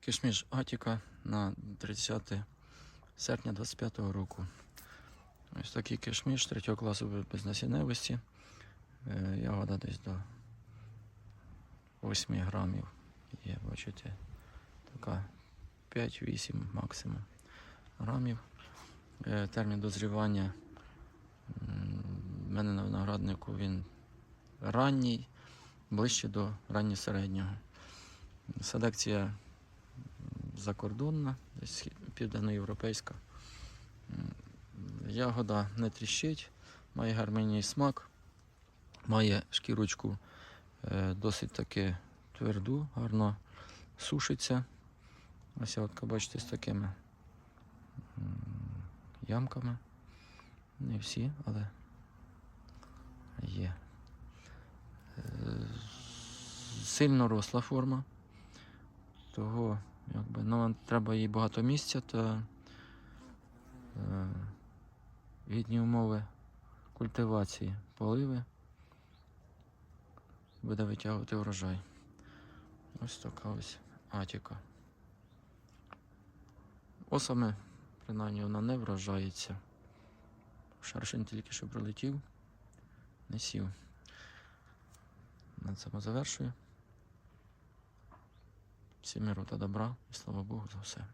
Кишміш Атіка на 30 серпня 25 року. Ось такий кишміш 3 класу без насінневості. Е, Ягода десь до 8 грамів є, бачите. Така 5-8 максимум грамів. Е, Термін дозрівання в мене на винограднику він ранній, ближче до ранньосереднього. Селекція закордонна, десь південноєвропейська. Ягода не тріщить, має гармонійний смак, має шкірочку е, досить таки тверду, гарно сушиться. Ось ягодка, бачите, з такими ямками. Не всі, але є. Е, Сильно росла форма. Того, якби, ну, треба їй багато місця та е, гідні умови культивації, поливи. Буде витягувати врожай. Ось така ось атіка. Осами, принаймні, вона не вражається. Шаршин тільки що прилетів, не сів. На цьому завершую. Всім миру та добра і слава Богу за все.